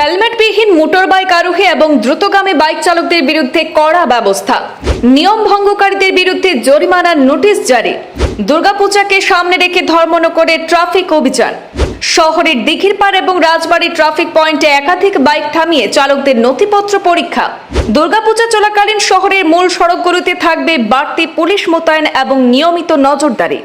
হেলমেটবিহীন motor bike আরোহী এবং দ্রুতগামী বাইক চালকদের বিরুদ্ধে কড়া ব্যবস্থা। নিয়ম ভঙ্গকারীদের বিরুদ্ধে জরিমানার নোটিশ জারি। দুর্গাপূজাকে সামনে রেখে ধর্মনগরে ট্রাফিক অভিযান। শহরের দিঘিরপাড় এবং রাজবাড়ী ট্রাফিক পয়েন্টে একাধিক বাইক থামিয়ে চালকদের নথিপত্র পরীক্ষা। দুর্গাপূজা চলাকালীন শহরের মূল সড়কগুলোতে থাকবে বাড়তি পুলিশ মোতায়েন এবং নিয়মিত নজরদারি।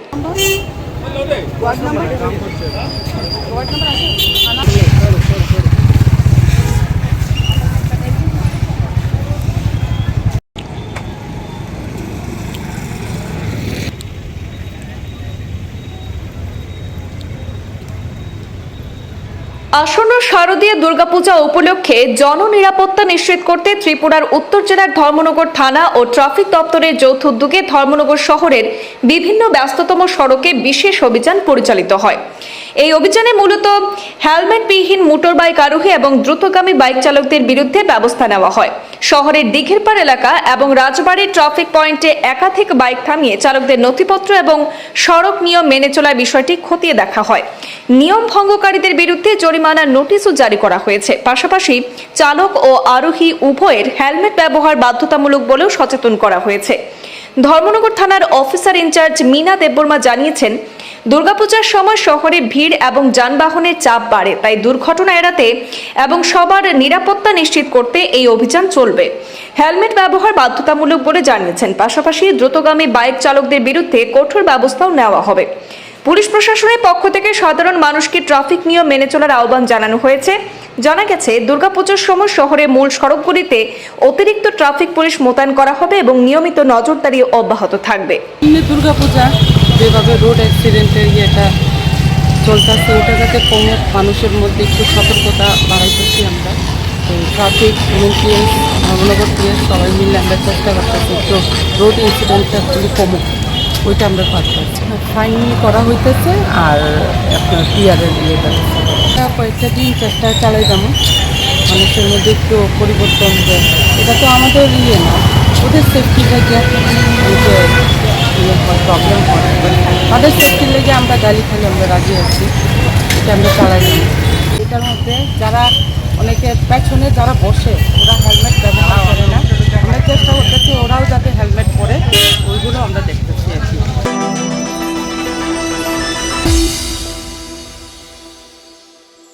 আসন্ন শারদীয় দুর্গাপূজা উপলক্ষে জননিরাপত্তা নিশ্চিত করতে ত্রিপুরার উত্তর জেলার ধর্মনগর থানা ও ট্রাফিক দপ্তরের যৌথ উদ্যোগে ধর্মনগর শহরের বিভিন্ন ব্যস্ততম সড়কে বিশেষ অভিযান পরিচালিত হয়। এই অভিযানে মূলত হেলমেটবিহীন মোটরবাইক আরোহী এবং দ্রুতগামী বাইক চালকদের বিরুদ্ধে ব্যবস্থা নেওয়া হয়। শহরের দিঘিরপাড় এলাকা এবং রাজবাড়ির ট্রাফিক পয়েন্টে একাধিক বাইক থামিয়ে চালকদের নথিপত্র এবং সড়ক নিয়ম মেনে চলার বিষয়টি খতিয়ে দেখা হয়। নিয়ম ভঙ্গকারীদের বিরুদ্ধে জরিমানার নোটিশও জারি করা হয়েছে। পাশাপাশি চালক ও আরোহী উভয়ের হেলমেট ব্যবহার বাধ্যতামূলক বলেও সচেতন করা হয়েছে। ধর্মনগর থানার অফিসার ইনচার্জ মিনা দেববর্মা জানিয়েছেন দুর্গাপূজার সময় শহরে ভিড় এবং যানবাহনের চাপ বাড়ে, তাই দুর্ঘটনা এড়াতে এবং সবার নিরাপত্তা নিশ্চিত করতে এই অভিযান চলবে। হেলমেট ব্যবহার বাধ্যতামূলক বলে জানিয়েছেন। পাশাপাশি দ্রুতগামী বাইক চালকদের বিরুদ্ধে কঠোর ব্যবস্থাও নেওয়া হবে। পুলিশ প্রশাসনের পক্ষ থেকে সাধারণ মানুষকে ট্রাফিক নিয়ম মেনে চলার আহ্বান জানানো হয়েছে। জানা গেছে, দুর্গাপুজোর সময় শহরের মূল সড়কগুলিতে অতিরিক্ত ট্রাফিক পুলিশ মোতায়েন করা হবে এবং নিয়মিত নজরদারি অব্যাহত থাকবে। দুর্গাপূজা। যেভাবে রোড অ্যাক্সিডেন্টের ইয়েটা চলতেছে ওটা যাতে কমে মানুষের মধ্যে একটু সতর্কতা বাড়াইতেছি আমরা। তো ট্রাফিক এবং পিএস ধর্মনগর পিএস সবাই মিলে আমরা চেষ্টা করতেছি একটু রোড ইনসিডেন্টটা একটু কমুক ওইটা আমরা পারছি ফাইন করা হইতেছে আর আপনার পিয়ারের ইয়েটা কয়েকটা দিন চেষ্টা চালাই যেমন মানুষের মধ্যে একটু পরিবর্তন এটা তো আমাদের ইয়ে না ওদের সেফটি থেকে যে ইয়ে প্রবলেম হয়। আমাদের সেফটির লেগে আমরা গালি খালি আমরা রাজি আছি। এটা আমরা চালাই এটার মধ্যে যারা অনেকে পেছনে যারা বসে, ওরা হেলমেট ব্যবহার করে